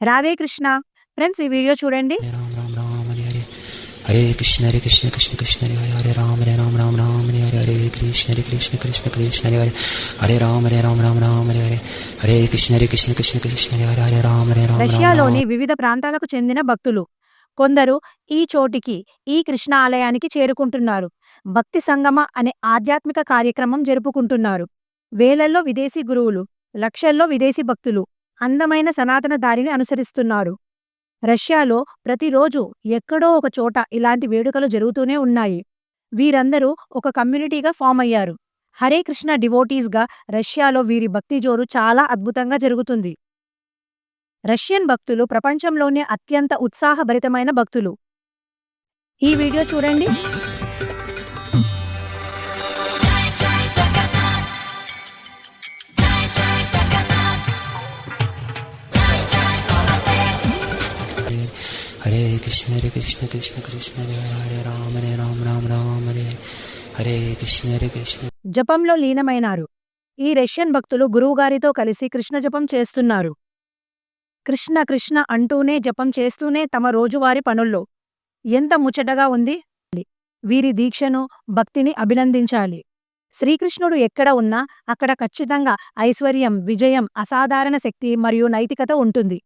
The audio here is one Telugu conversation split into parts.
రాధే కృష్ణ. ఫ్రెండ్స్ ఈ వీడియో చూడండి. హరే కృష్ణ హరే కృష్ణ కృష్ణ కృష్ణ హరే హరే హరే రామ హరే రామ రామ రామ హరే హరే హరే కృష్ణ హరే కృష్ణ కృష్ణ కృష్ణ హరే హరే. హరే రామ హరే రామ రామ రామ హరే హరే. హరే కృష్ణ హరే కృష్ణ కృష్ణ కృష్ణ హరే హరే హరే రామ హరే రామ. రష్యాలోని వివిధ ప్రాంతాలకు చెందిన భక్తులు కొందరు ఈ చోటికి ఈ కృష్ణ ఆలయానికి చేరుకుంటున్నారు. భక్తి సంగమ అనే ఆధ్యాత్మిక కార్యక్రమం జరుపుకుంటున్నారు. వేలల్లో విదేశీ గురువులు లక్షల్లో విదేశీ భక్తులు అందమైన సనాతన దారిని అనుసరిస్తున్నారు. రష్యాలో ప్రతిరోజు ఎక్కడో ఒక చోట ఇలాంటి వేడుకలు జరుగుతూనే ఉన్నాయి. వీరందరూ ఒక కమ్యూనిటీగా ఫామ్ అయ్యారు. హరే కృష్ణ డివోటీస్గా రష్యాలో వీరి భక్తి జోరు చాలా అద్భుతంగా జరుగుతుంది. రష్యన్ భక్తులు ప్రపంచంలోనే అత్యంత ఉత్సాహభరితమైన భక్తులు. ఈ వీడియో చూడండి. హరే కృష్ణ కృష్ణ కృష్ణ హరే రామ రామ రామ హరే హరే కృష్ణ హరే కృష్ణ జపంలో లీనమైనారు. ఈ రష్యన్ భక్తులు గురువుగారితో కలిసి కృష్ణ జపం చేస్తున్నారు. కృష్ణ కృష్ణ అంటూనే జపం చేస్తూనే తమ రోజువారి పనుల్లో ఎంత ముచ్చటగా ఉంది. వీరి దీక్షను భక్తిని అభినందించాలి. శ్రీకృష్ణుడు ఎక్కడ ఉన్నా అక్కడ ఖచ్చితంగా ఐశ్వర్యం విజయం అసాధారణ శక్తి మరియు నైతికత ఉంటుంది.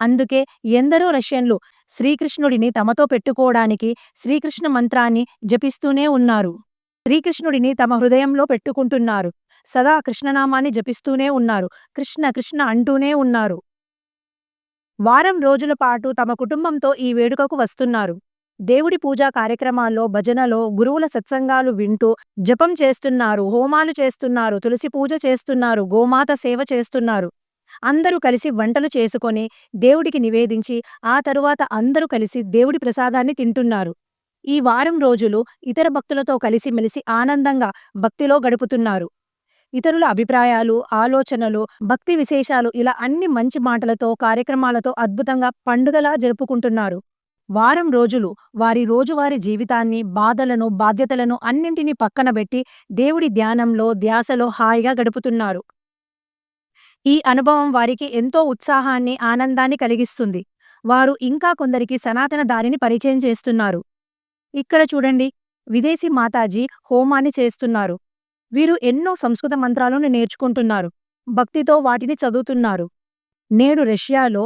అందుకే ఎందరో రష్యన్లు శ్రీకృష్ణుడిని తమతో పెట్టుకోవడానికి శ్రీకృష్ణ మంత్రాన్ని జపిస్తూనే ఉన్నారు. శ్రీకృష్ణుడిని తమ హృదయంలో పెట్టుకుంటున్నారు. సదా కృష్ణనామాన్ని జపిస్తూనే ఉన్నారు. కృష్ణ కృష్ణ అంటూనే ఉన్నారు. వారం రోజుల పాటు తమ కుటుంబంతో ఈ వేడుకకు వస్తున్నారు. దేవుడి పూజా కార్యక్రమాల్లో భజనలో గురువుల సత్సంగాలు వింటూ జపం చేస్తున్నారు హోమాలు చేస్తున్నారు తులసి పూజ చేస్తున్నారు గోమాత సేవ చేస్తున్నారు. అందరూ కలిసి వంటలు చేసుకొని దేవుడికి నివేదించి ఆ తరువాత అందరూ కలిసి దేవుడి ప్రసాదాన్ని తింటున్నారు. ఈ వారం రోజులు ఇతర భక్తులతో కలిసిమెలిసి ఆనందంగా భక్తిలో గడుపుతున్నారు. ఇతరుల అభిప్రాయాలు ఆలోచనలు భక్తి విశేషాలు ఇలా అన్ని మంచి మాటలతో కార్యక్రమాలతో అద్భుతంగా పండుగలా జరుపుకుంటున్నారు. వారం రోజులు వారి రోజువారి జీవితాన్ని బాధలను బాధ్యతలను అన్నింటినీ పక్కనబెట్టి దేవుడి ధ్యానంలో ధ్యాసలో హాయిగా గడుపుతున్నారు. ఈ అనుభవం వారికి ఎంతో ఉత్సాహాన్ని ఆనందాన్ని కలిగిస్తుంది. వారు ఇంకా కొందరికి సనాతన దారిని పరిచయం చేస్తున్నారు. ఇక్కడ చూడండి విదేశీ మాతాజీ హోమాన్ని చేస్తున్నారు. వీరు ఎన్నో సంస్కృత మంత్రాలను నేర్చుకుంటున్నారు. భక్తితో వాటిని చదువుతున్నారు. నేడు రష్యాలో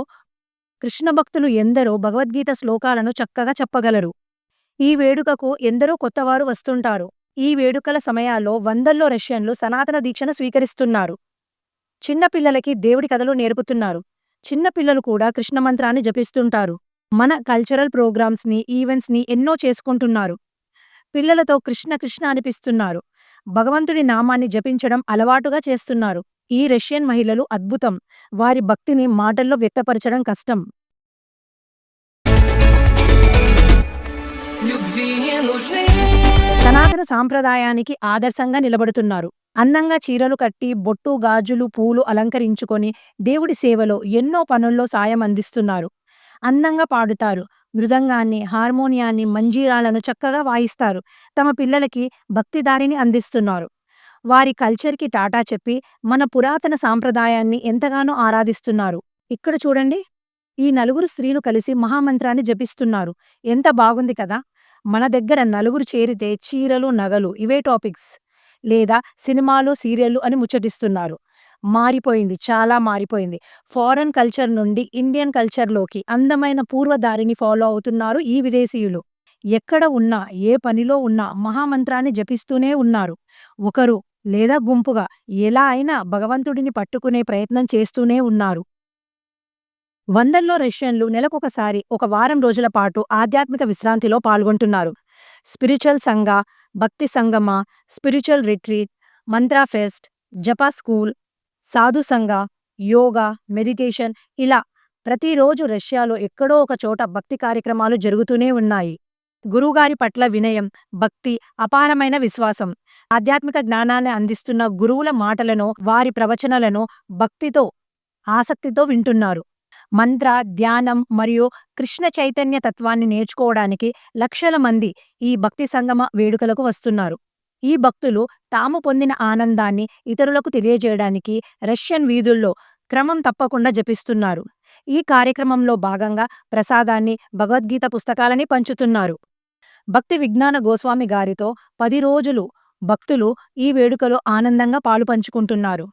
కృష్ణ భక్తులు ఎందరో భగవద్గీత శ్లోకాలను చక్కగా చెప్పగలరు. ఈ వేడుకకు ఎందరో కొత్తవారు వస్తుంటారు. ఈ వేడుకల సమయాల్లో వందల్లో రష్యన్లు సనాతన దీక్షను స్వీకరిస్తున్నారు. చిన్నపిల్లలకి దేవుడి కథలు నేర్పుతున్నారు చిన్నపిల్లలు కూడా కృష్ణ మంత్రాన్ని జపిస్తుంటారు మన కల్చరల్ ప్రోగ్రామ్స్ని ఈవెంట్స్ని ఎన్నో చేసుకుంటున్నారు పిల్లలతో కృష్ణ కృష్ణ అనిపిస్తున్నారు భగవంతుడి నామాన్ని జపించడం అలవాటుగా చేస్తున్నారు ఈ రష్యన్ మహిళలు అద్భుతం వారి భక్తిని మాటల్లో వ్యక్తపరచడం కష్టం Любви не нужны. సనాతన సాంప్రదాయానికి ఆదర్శంగా నిలబడుతున్నారు. అందంగా చీరలు కట్టి బొట్టు గాజులు పూలు అలంకరించుకొని దేవుడి సేవలో ఎన్నో పనుల్లో సాయం అందిస్తున్నారు. అందంగా పాడుతారు. మృదంగాన్ని హార్మోనియాన్ని మంజీరాలను చక్కగా వాయిస్తారు. తమ పిల్లలకి భక్తిదారిని అందిస్తున్నారు. వారి కల్చర్కి టాటా చెప్పి మన పురాతన సాంప్రదాయాన్ని ఎంతగానో ఆరాధిస్తున్నారు. ఇక్కడ చూడండి. ఈ నలుగురు స్త్రీలు కలిసి మహామంత్రాన్ని జపిస్తున్నారు. ఎంత బాగుంది కదా! మన దగ్గర నలుగురు చేరితే చీరలు నగలు ఇవే టాపిక్స్. లేదా సినిమాలు సీరియళ్ళు అని ముచ్చటిస్తున్నారు. మారిపోయింది చాలా మారిపోయింది. ఫారెన్ కల్చర్ నుండి ఇండియన్ కల్చర్లోకి అందమైన పూర్వదారిని ఫాలో అవుతున్నారు ఈ విదేశీయులు. ఎక్కడ ఉన్నా ఏ పనిలో ఉన్నా మహామంత్రాన్ని జపిస్తూనే ఉన్నారు. ఒకరు లేదా గుంపుగా ఎలా అయినా భగవంతుడిని పట్టుకునే ప్రయత్నం చేస్తూనే ఉన్నారు. వందల్లో రష్యన్లు నెలకొకసారి ఒక వారం రోజుల పాటు ఆధ్యాత్మిక విశ్రాంతిలో పాల్గొంటున్నారు. Spiritual sangha bhakti sangama spiritual retreat mantra fest japa school sadhu sangha yoga meditation ఇలా ప్రతిరోజు రష్యాలో ఎక్కడో ఒక చోట భక్తి కార్యక్రమాలు జరుగుతూనే ఉన్నాయి. గురువుగారి పట్ల వినయం భక్తి అపారమైన విశ్వాసం. ఆధ్యాత్మిక జ్ఞానాన్ని అందిస్తున్న గురువుల మాటలను వారి ప్రవచనలను భక్తితో ఆసక్తితో వింటున్నారు. మంత్ర ధ్యానం మరియు కృష్ణ చైతన్య తత్వాన్ని నేర్చుకోవడానికి లక్షల మంది ఈ భక్తి సంగమ వేడుకలకు వస్తున్నారు. ఈ భక్తులు తాము పొందిన ఆనందాన్ని ఇతరులకు తెలియజేయడానికి రష్యన్ వీధుల్లో క్రమం తప్పకుండా జపిస్తున్నారు. ఈ కార్యక్రమంలో భాగంగా ప్రసాదాన్ని భగవద్గీత పుస్తకాలని పంచుతున్నారు. భక్తి విజ్ఞాన గోస్వామి గారితో పది రోజులు భక్తులు ఈ వేడుకలో ఆనందంగా పాలు పంచుకుంటున్నారు.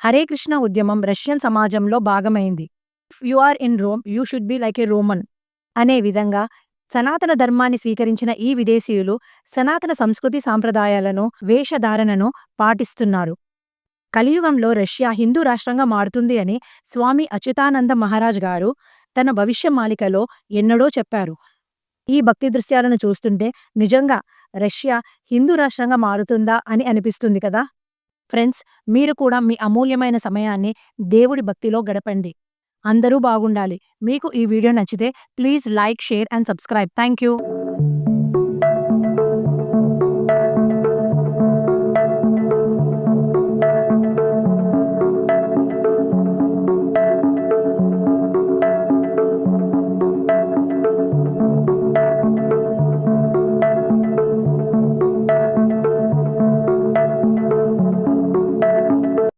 హరే కృష్ణ ఉద్యమం రష్యన్ సమాజంలో భాగమైంది. You are in Rome you should be like a Roman అనే విధంగా సనాతన ధర్మాన్ని స్వీకరించిన ఈ విదేశీయులు సనాతన సంస్కృతి సాంప్రదాయాలను వేషధారణను పాటిస్తున్నారు. కలియుగంలో రష్యా హిందూ రాష్ట్రంగా మారుతుంది అని స్వామి అచ్యుతానంద మహారాజ్ గారు తన భవిష్య మాలికలో ఎన్నడో చెప్పారు. ఈ భక్తి దృశ్యాలను చూస్తుంటే నిజంగా రష్యా హిందూ రాష్ట్రంగా మారుతుందా అని అనిపిస్తుంది కదా? ఫ్రెండ్స్ మీరు కూడా మీ అమూల్యమైన సమయాన్ని దేవుడి భక్తిలో గడపండి. అందరూ బాగుండాలి. మీకు ఈ వీడియో నచ్చితే please like share and subscribe. Thank you